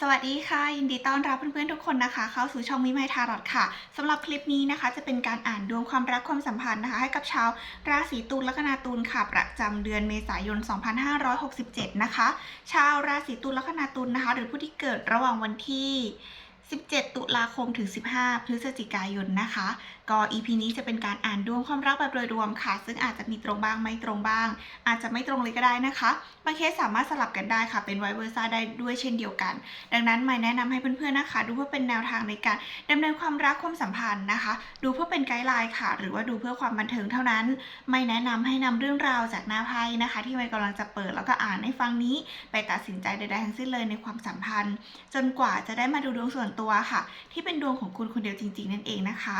สวัสดีค่ะ ยินดีต้อนรับเพื่อนๆทุกคนนะคะ เข้าสู่ช่องมิไมทารอดค่ะสำหรับคลิปนี้นะคะ จะเป็นการอ่านดวงความรักความสัมพันธ์นะคะ ให้กับชาวราศีตุลและกนาตุลค่ะ ประจำเดือนเมษายน 2567 นะคะ ชาวราศีตุลและกนาตุลนะคะ หรือผู้ที่เกิดระหว่างวันที่ 17 ตุลาคมถึง 15 พฤศจิกายนนะคะ ก็ EP นี้จะเป็นการอ่านดวงความรักแบบโดยรวมค่ะ ซึ่งอาจจะมีตรงบ้างไม่ตรงบ้าง อาจจะไม่ตรงเลยก็ได้นะคะบางเคสสามารถสลับกันได้ค่ะ เป็นไวเวอร์ซ่าได้ด้วยเช่นเดียวกัน ดังนั้นไม่แนะนำให้เพื่อนๆนะคะ ดูเพื่อเป็นแนวทางในการดำเนินความรักความสัมพันธ์นะคะ ดูเพื่อเป็นไกด์ไลน์ค่ะ หรือว่าดูเพื่อความบันเทิงเท่านั้น ไม่แนะนำให้นำเรื่องราวจากหน้าไพ่นะคะ ที่ไม่กำลังจะเปิดแล้วก็อ่านให้ฟังนี้ ไปตัดสินใจใดๆทั้งสิ้นเลยในความสัมพันธ์ จนกว่าจะได้มาดูดวงส่วนตัวค่ะ ที่เป็นดวงของคุณคนเดียวจริง ๆ นั่นเองนะคะ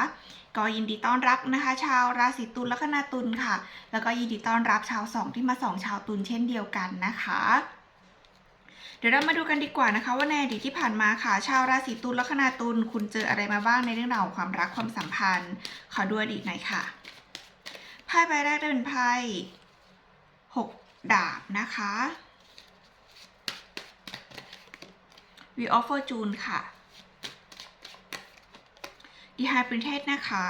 ก็ยินดีต้อนรับนะคะ ชาวราศีตุลและคนาตุลค่ะ แล้วก็ยินดีต้อนรับชาวสองที่มาสองชาวตุลเช่นเดียวกันนะคะ เดี๋ยวเรามาดูกันดีกว่านะคะ ว่าในอดีตที่ผ่านมาค่ะ ชาวราศีตุลและคนาตุลคุณเจออะไรมาบ้างในเรื่องราวความรักความสัมพันธ์ ขอดูอดีตหน่อยค่ะไพ่ใบแรกได้เป็นไพ่หกดาบนะคะ We of Fortune ค่ะ ดีไฮปริเทสนะคะ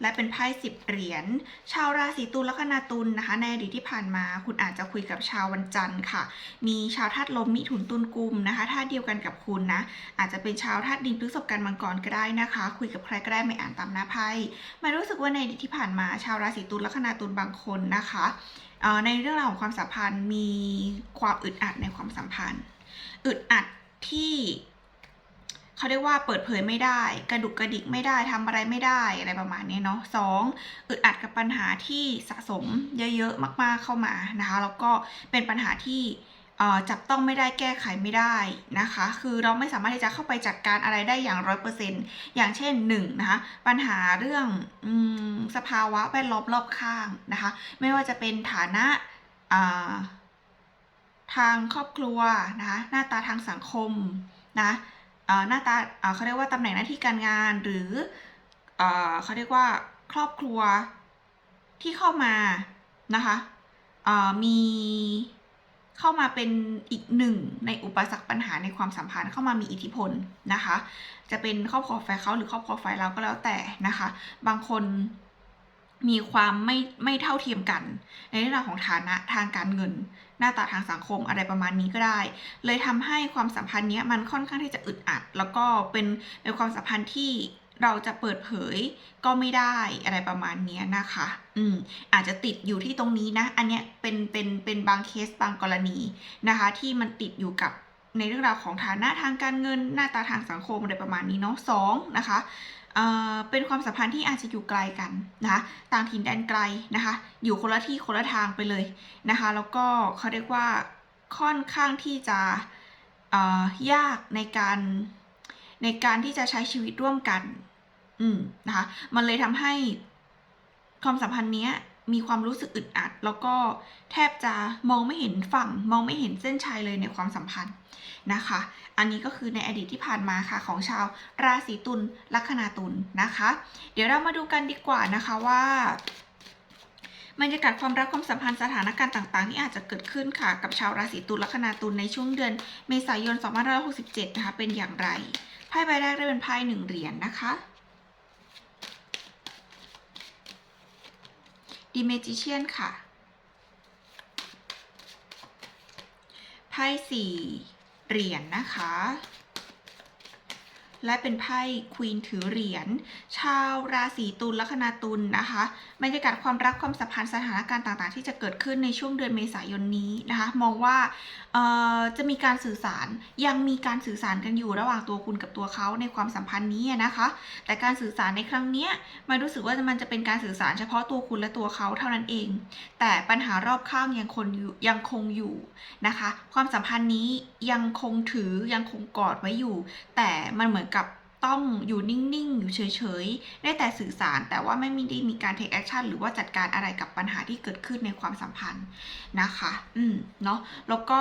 และเป็นไพ่สิบเหรียญ ชาวราศีตุลและคนาตุลนะคะ ในอดีตที่ผ่านมา คุณอาจจะคุยกับชาววันจันทร์ค่ะ มีชาวธาตุลมมิถุนตุลกุมนะคะธาตุเดียวกันกับคุณนะ อาจจะเป็นชาวธาตุดินพฤษภกันมังกรก็ได้นะคะ คุยกับใครก็ได้ไม่อ่านตามหน้าไพ่มารู้สึกว่าในอดีตที่ผ่านมา ชาวราศีตุลและคนาตุลบางคนนะคะในเรื่องราวของความสัมพันธ์มีความอึดอัดในความสัมพันธ์ อึดอัดที่ เขาเรียกว่าเปิดเผยไม่ได้ กระดุกกระดิกไม่ได้ทำอะไรไม่ได้อะไรประมาณนี้เนาะสองอึดอัดกับปัญหาที่สะสมเยอะๆมากๆเข้ามานะคะแล้วก็เป็นปัญหาที่จับต้องไม่ได้แก้ไขไม่ได้นะคะ คือเราไม่สามารถที่จะเข้าไปจัดการอะไรได้อย่างร้อยเปอร์เซ็นต์อย่างเช่นหนึ่งนะคะปัญหาเรื่องอสภาวะแวดล้อมรอบข้างนะคะ ไม่ว่าจะเป็นฐานะาทางครอบครัวนะคะหน้าตาทางสังคมนะ หน้าตาเขาเรียกว่าตำแหน่งหน้าที่การงานหรือเขาเรียกว่าครอบครัวที่เข้ามานะคะมีเข้ามาเป็นอีกหนึ่งในอุปสรรคปัญหาในความสัมพันธ์เข้ามามีอิทธิพลนะคะ จะเป็นครอบครัวฝ่ายเขาหรือครอบครัวฝ่ายเราก็แล้วแต่นะคะ บางคน มีความไม่ไม่เท่าเทียมกัน ในเรื่องราวของฐานะทางการเงิน หน้าตาทางสังคมอะไรประมาณนี้ก็ได้ เลยทำให้ความสัมพันธ์เนี้ยมันค่อนข้างที่จะอึดอัด แล้วก็เป็นเป็นความสัมพันธ์ที่เราจะเปิดเผยก็ไม่ได้อะไรประมาณนี้นะคะ อืม อาจจะติดอยู่ที่ตรงนี้นะ อันเนี้ยเป็นเป็นเป็นบางเคสบางกรณีนะคะ ที่มันติดอยู่กับในเรื่องราวของฐานะทางการเงิน หน้าตาทางสังคมอะไรประมาณนี้เนาะสองนะคะ เป็นความสัมพันธ์ที่อาจจะอยู่ไกลกันนะคะต่างถิ่นแดนไกลนะคะ อยู่คนละที่คนละทางไปเลยนะคะ แล้วก็เขาเรียกว่าค่อนข้างที่จะยากในการในการที่จะใช้ชีวิตร่วมกัน อืมนะคะ มันเลยทำให้ความสัมพันธ์เนี้ย มีความรู้สึกอึดอัด แล้วก็แทบจะมองไม่เห็นฝั่ง มองไม่เห็นเส้นชัยเลยในความสัมพันธ์นะคะ อันนี้ก็คือในอดีตที่ผ่านมาค่ะของชาวราศีตุลลัคนาตุลนะคะ เดี๋ยวเรามาดูกันดีกว่านะคะว่าบรรยากาศความรักความสัมพันธ์สถานการณ์ต่างๆ ที่อาจจะเกิดขึ้นค่ะ กับชาวราศีตุลลัคนาตุลในช่วงเดือนเมษายน 2567 นะคะ เป็นอย่างไรไพ่ใบแรกได้เป็นไพ่หนึ่งเหรียญนะคะ ดีเมจิเชียนค่ะ ไพ่สี่เหรียญนะคะ และเป็นไพ่ควีนถือเหรียญชาวราศีตุลลัคนาตุลนะคะบรรยากาศความรักความสัมพันธ์สถานการณ์ต่างๆ ที่จะเกิดขึ้นในช่วงเดือนเมษายนนี้นะคะ มองว่าจะมีการสื่อสารยังมีการสื่อสารกันอยู่ระหว่างตัวคุณกับตัวเขาในความสัมพันธ์นี้นะคะ แต่การสื่อสารในครั้งนี้มันรู้สึกว่ามันจะเป็นการสื่อสารเฉพาะตัวคุณและตัวเขาเท่านั้นเอง แต่ปัญหารอบข้างยังคงอยู่ยังคงอยู่นะคะ ความสัมพันธ์นี้ยังคงถือยังคงกอดไว้อยู่ แต่มันเหมือนกับต้องอยู่นิ่ง ๆ อยู่เฉย ๆ ได้แต่สื่อสารแต่ว่าไม่มีได้มีการ take action หรือว่าจัดการอะไรกับปัญหาที่เกิดขึ้นในความสัมพันธ์นะคะ อืม เนาะ แล้วก็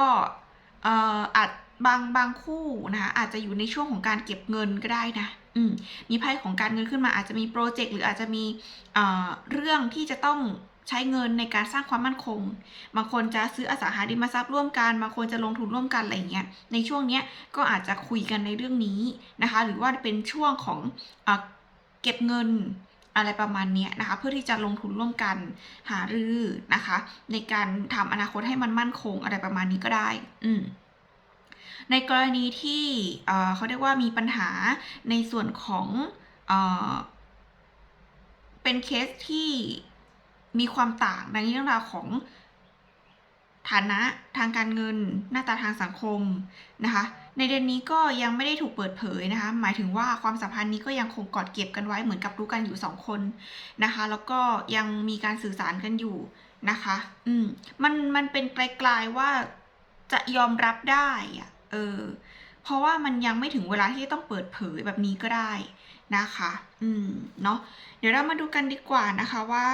เอ่ออาจบางบางคู่นะคะอาจจะอยู่ในช่วงของการเก็บเงินก็ได้นะ อืม มีไพ่ของการเงินขึ้นมาอาจจะมีโปรเจกต์หรืออาจจะมีเอ่อเรื่องที่จะต้อง ใช้เงินในการสร้างความมั่นคง บางคนจะซื้ออสังหาริมทรัพย์ร่วมกัน บางคนจะลงทุนร่วมกันอะไรอย่างเงี้ย ในช่วงเนี้ยก็อาจจะคุยกันในเรื่องนี้นะคะ หรือว่าเป็นช่วงของเออเก็บเงินอะไรประมาณเนี้ยนะคะ เพื่อที่จะลงทุนร่วมกันหารือนะคะ ในการทำอนาคตให้มันมั่นคงอะไรประมาณนี้ก็ได้ อืมในกรณีที่เอ่อเขาเรียกว่ามีปัญหาในส่วนของเอ่อเป็นเคสที่ มีความต่างในเรื่องราวของฐานะทางการเงิน หน้าตาทางสังคมนะคะ ในเดือนนี้ก็ยังไม่ได้ถูกเปิดเผยนะคะ หมายถึงว่าความสัมพันธ์นี้ก็ยังคงกอดเก็บกันไว้เหมือนกับรู้กันอยู่สองคนนะคะ แล้วก็ยังมีการสื่อสารกันอยู่นะคะ อืมมันมันเป็นไกลๆว่าจะยอมรับได้อะเออ เพราะว่ามันยังไม่ถึงเวลาที่ต้องเปิดเผยแบบนี้ก็ได้นะคะ อืม เนาะ เดี๋ยวเรามาดูกันดีกว่านะคะว่า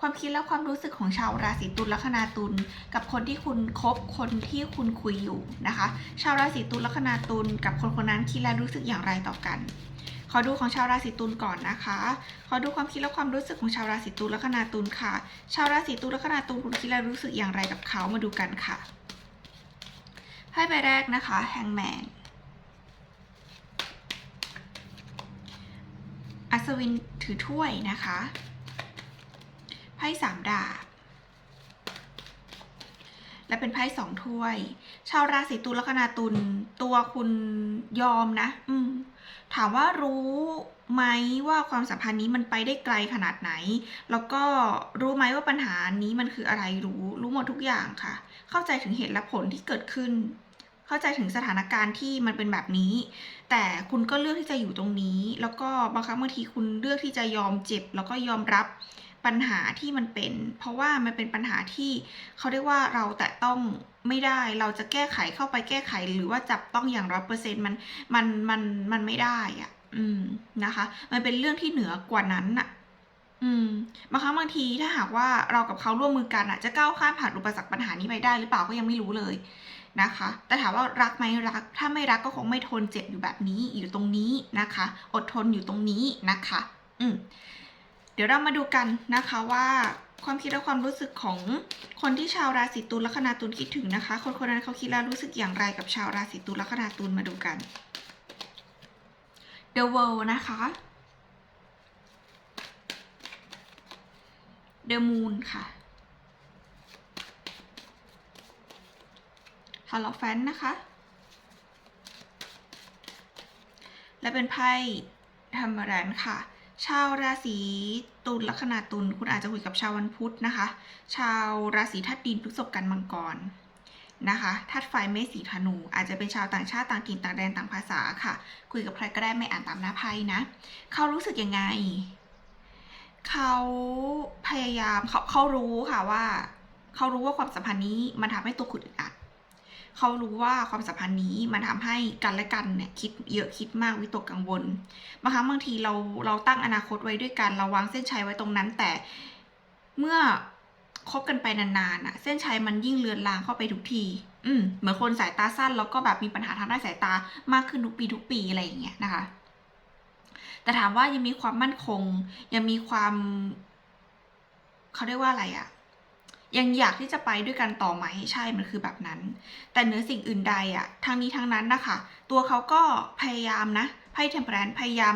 ความคิดและความรู้สึกของชาวราศีตุลลัคนาตุลกับคนที่คุณคบคนที่คุณคุยอยู่นะคะ ชาวราศีตุลลัคนาตุลกับคนคนนั้นคิดและรู้สึกอย่างไรต่อกัน ขอดูของชาวราศีตุลก่อนนะคะ ขอดูความคิดและความรู้สึกของชาวราศีตุลลัคนาตุลค่ะ ชาวราศีตุลลัคนาตุลคุณคิดและรู้สึกอย่างไรกับเขามาดูกันค่ะไพ่ใบแรกนะคะแฮงแมนอัศวินถือถ้วยนะคะ ไพ่สามดาบ และเป็นไพ่สองถ้วย ชาวราศีตุลลัคนาตุลตัวคุณยอมนะ อืม ถามว่ารู้ไหมว่าความสัมพันธ์นี้มันไปได้ไกลขนาดไหน แล้วก็รู้ไหมว่าปัญหานี้มันคืออะไรรู้ รู้หมดทุกอย่างค่ะ เข้าใจถึงเหตุและผลที่เกิดขึ้น เข้าใจถึงสถานการณ์ที่มันเป็นแบบนี้ แต่คุณก็เลือกที่จะอยู่ตรงนี้ แล้วก็บางครั้งบางทีคุณเลือกที่จะยอมเจ็บ แล้วก็ยอมรับ ปัญหาที่มันเป็น เพราะว่ามันเป็นปัญหาที่เขาเรียกว่าเราแต่ต้องไม่ได้เราจะแก้ไขเข้าไปแก้ไขหรือว่าจับต้องอย่างร้อยเปอร์เซ็นต์มันมันมันมันไม่ได้อะ อืมนะคะ มันเป็นเรื่องที่เหนือกว่านั้นอะ อืมบางครั้งบางทีถ้าหากว่าเรากับเขาร่วมมือกันอะ จะก้าวข้ามผ่านอุปสรรคปัญหานี้ไปได้หรือเปล่าก็ยังไม่รู้เลยนะคะ แต่ถามว่ารักไหมรัก ถ้าไม่รักก็คงไม่ทนเจ็บอยู่แบบนี้อยู่ตรงนี้นะคะ อดทนอยู่ตรงนี้นะคะ อืม ดี๋ยวเรามาดูกันนะคะว่าความคิดและความรู้สึกของคนที่ชาวราศีตุลลัคนาตุลคิดถึงนะคะ คนคนนั้นเขาคิดและรู้สึกอย่างไรกับชาวราศีตุลลัคนาตุลมาดูกัน The World นะคะ The Moon ค่ะ h a l o f a n นะคะ และเป็นไพ่ธรรมรันค่ะ ชาวราศีตุลลัคนาตุลคุณอาจจะคุยกับชาววันพุธนะคะ ชาวราศีธาตุดินพฤษภกันมังกรนะคะธาตุไฟเมษสีธนู อาจจะเป็นชาวต่างชาติต่างถิ่นต่างแดนต่างภาษาค่ะ คุยกับใครก็ได้ไม่อ่านตามหน้าไพ่นะ เขารู้สึกยังไง เขาพยายามเขาเขารู้ค่ะว่า เขารู้ว่าความสัมพันธ์นี้มันทำให้ตัวคุณอึดอัด เขารู้ว่าความสัมพันธ์นี้มันทำให้กันและกันเนี่ยคิดเยอะคิดมากวิตกกังวลบางครั้งบางทีเราเราตั้งอนาคตไว้ด้วยกันเราวางเส้นชัยไว้ตรงนั้น แต่เมื่อคบกันไปนานๆอะเส้นชัยมันยิ่งเลือนลางเข้าไปทุกที อืมเหมือนคนสายตาสั้นแล้วก็แบบมีปัญหาทางด้านสายตามากขึ้นทุกปีทุกปีอะไรอย่างเงี้ยนะคะ แต่ถามว่ายังมีความมั่นคง ยังมีความ เขาเรียกว่าอะไรอะ ยังอยากที่จะไปด้วยกันต่อไหมใช่มันคือแบบนั้น แต่เหนือสิ่งอื่นใดอะทางนี้ทางนั้นนะคะ ตัวเขาก็พยายามนะไพ่เทมเพลนพยายาม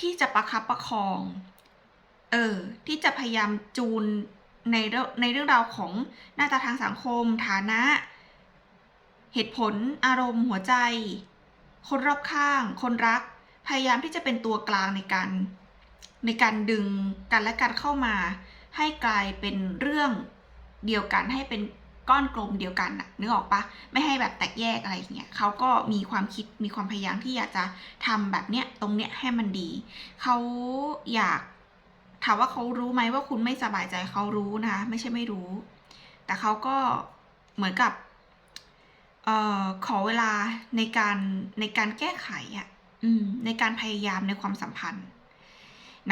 ที่จะประคับประคอง เออ ที่จะพยายามจูนในในเรื่องราวของหน้าตาทางสังคม ฐานะ เหตุผล อารมณ์ หัวใจ คนรอบข้าง คนรัก พยายามที่จะเป็นตัวกลางในการ ในการดึงกันและกันเข้ามา ให้กลายเป็นเรื่องเดียวกันให้เป็นก้อนกลมเดียวกันน่ะนึกออกปะไม่ให้แบบแตกแยกอะไรอย่างเงี้ยเขาก็มีความคิดมีความพยายามที่อยากจะทำแบบเนี้ยตรงเนี้ยให้มันดี เขาอยากถามว่าเขารู้ไหมว่าคุณไม่สบายใจเขารู้นะคะไม่ใช่ไม่รู้ แต่เขาก็เหมือนกับเอ่อขอเวลาในการในการแก้ไขอะอืมในการพยายามในความสัมพันธ์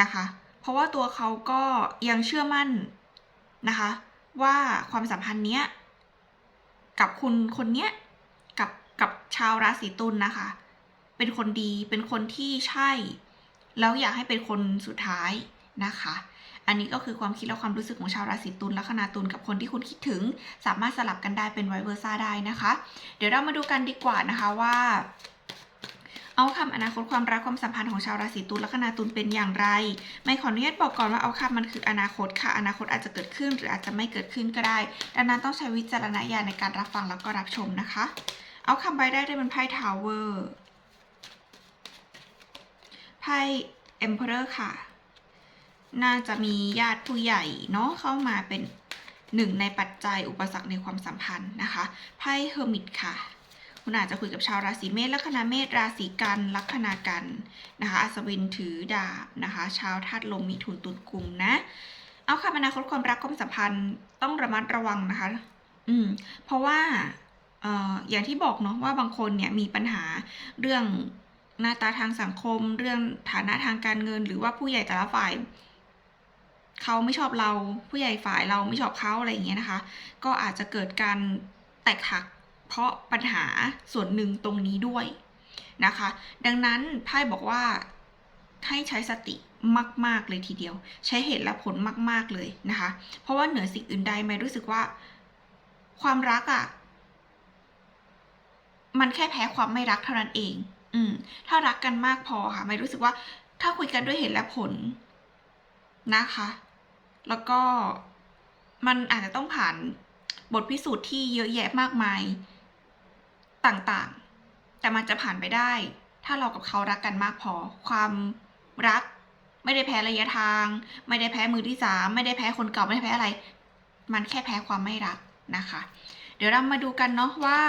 นะคะ เพราะว่าตัวเขาก็ยังเชื่อมั่นนะคะ ว่าความสัมพันธ์เนี้ยกับคุณคนเนี้ยกับกับชาวราศีตุลนะคะ เป็นคนดีเป็นคนที่ใช่ แล้วอยากให้เป็นคนสุดท้ายนะคะออันนี้ก็คือความคิดและความรู้สึกของชาวราศีตุลลัคนาตุลกับคนที่คุณคิดถึง สามารถสลับกันได้เป็นไวเวอร์ซ่าได้นะคะ เดี๋ยวเรามาดูกันดีกว่านะคะว่า เอาคำอนาคตความรักความสัมพันธ์ของชาวราศีตุลลัคนาตุลเป็นอย่างไร ไม่ขออนุญาตบอกก่อนว่าเอาคำมันคืออนาคตค่ะ อนาคตอาจจะเกิดขึ้นหรืออาจจะไม่เกิดขึ้นก็ได้ ดังนั้นต้องใช้วิจารณญาณในการรับฟังแล้วก็รับชมนะคะ เอาคำใบได้ได้เป็นไพ่ทาวเวอร์ไพ่เอ็มเพอร์ค่ะ น่าจะมีญาติผู้ใหญ่เนาะเข้ามาเป็นหนึ่งในปัจจัยอุปสรรคในความสัมพันธ์นะคะ ไพ่เฮอร์มิตค่ะ คุณอาจจะคุยกับชาวราศีเมษ ลัคนาเมษ ราศีกัน ลัคนากันนะคะ อัศวินถือดาบนะคะ ชาวธาตุลมมีถุนตุนกลุ่มนะ เอาค่ะอนาคตความรักความสัมพันธ์ต้องระมัดระวังนะคะ อืม เพราะว่าเอ่ออย่างที่บอกเนาะว่าบางคนเนี่ยมีปัญหาเรื่องหน้าตาทางสังคม เรื่องฐานะทางการเงิน หรือว่าผู้ใหญ่แต่ละฝ่ายเขาไม่ชอบเราผู้ใหญ่ฝ่ายเราไม่ชอบเขาอะไรอย่างเงี้ยนะคะ ก็อาจจะเกิดการแตกหัก เพราะปัญหาส่วนหนึ่งตรงนี้ด้วยนะคะ ดังนั้นไพ่บอกว่าให้ใช้สติมาก ๆ เลยทีเดียว ใช้เหตุและผลมาก ๆ เลยนะคะ เพราะว่าเหนือสิ่งอื่นใดไม่รู้สึกว่า ความรักอะ่ะ มันแค่แพ้ความไม่รักเท่านั้นเอง อืม ถ้ารักกันมากพอค่ะ ไม่รู้สึกว่า ถ้าคุยกันด้วยเหตุและผลนะคะ แล้วก็มันอาจจะต้องผ่านบทพิสูจน์ที่เยอะแยะมากมาย ต่างๆ แต่มันจะผ่านไปได้ ถ้าเรากับเขารักกันมากพอ ความรัก ไม่ได้แพ้ระยะทาง ไม่ได้แพ้มือที่สามไม่ได้แพ้คนเก่าไม่ได้แพ้อะไร มันแค่แพ้ความไม่รักนะคะ เดี๋ยวเรามาดูกันเนาะว่า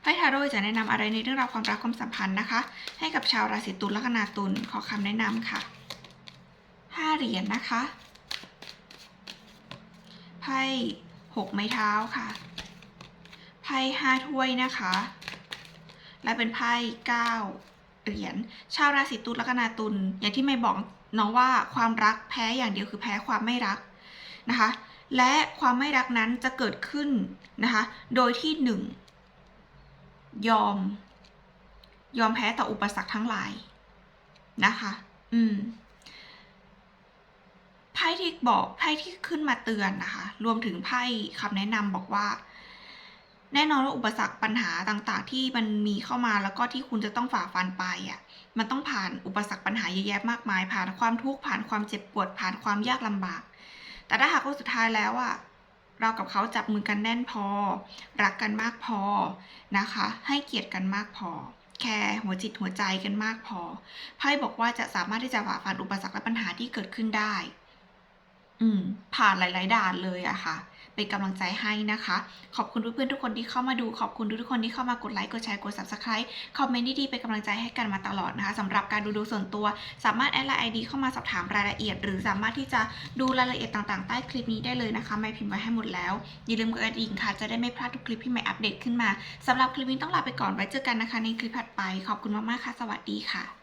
ไพ่ทาโร่จะแนะนำอะไรในเรื่องราวความรักความสัมพันธ์นะคะ ให้กับชาวราศีตุลและคนาตุลขอคำแนะนำค่ะห้าเหรียญนะคะไพ่หกไม้เท้าค่ะ พ่ห้าถ้วยนะคะ และเป็นไพ่เก้าเหรียญชาวราศีตุลและคนาตุลอย่างที่ไม่บอกเน้องว่าความรักแพ้อย่างเดียวคือแพ้ความไม่รักนะคะ และความไม่รักนั้นจะเกิดขึ้นนะคะ โดยที่หนึ่งยอม ยอมแพ้ต่ออุปสรรคทั้งหลายนะคะ อืมไพ่ที่บอกไพ่ที่ขึ้นมาเตือนนะคะ รวมถึงไพ่คำแนะนำบอกว่า แน่นอนว่าอุปสรรคปัญหาต่างๆ ที่มันมีเข้ามาแล้วก็ที่คุณจะต้องฝ่าฟันไปอะมันต้องผ่านอุปสรรคปัญหาเยอะแยะมากมาย ผ่านความทุกข์ผ่านความเจ็บปวดผ่านความยากลำบาก แต่ถ้าหากว่าสุดท้ายแล้วอะเรากับเขาจับมือกันแน่นพอ รักกันมากพอนะคะ ให้เกียรติกันมากพอ แคร์หัวจิตหัวใจกันมากพอไพ่บอกว่าจะสามารถที่จะฝ่าฟันอุปสรรคและปัญหาที่เกิดขึ้นได้ อืม ผ่านหลาย ๆ ด่านเลยอะค่ะ เป็นกำลังใจให้นะคะ ขอบคุณเพื่อนๆทุกคนที่เข้ามาดู ขอบคุณทุกคนที่เข้ามากดไลค์ กดแชร์ กด subscribe คอมเมนต์ดีๆเป็นกำลังใจให้กันมาตลอดนะคะสำหรับการดูดูส่วนตัว สามารถแอดไลน์ไอดีเข้ามาสอบถามรายละเอียด หรือสามารถที่จะดูรายละเอียดต่างๆ ใต้คลิปนี้ได้เลยนะคะไม่พิมพ์ไว้ให้หมดแล้ว อย่าลืมกดกระดิ่งค่ะ จะได้ไม่พลาดทุกคลิปที่ไม่อัปเดตขึ้นมาสำหรับคลิปนี้ต้องลาไปก่อนไว้เจอกันนะคะในคลิปถัดไป ขอบคุณมากๆค่ะ สวัสดีค่ะ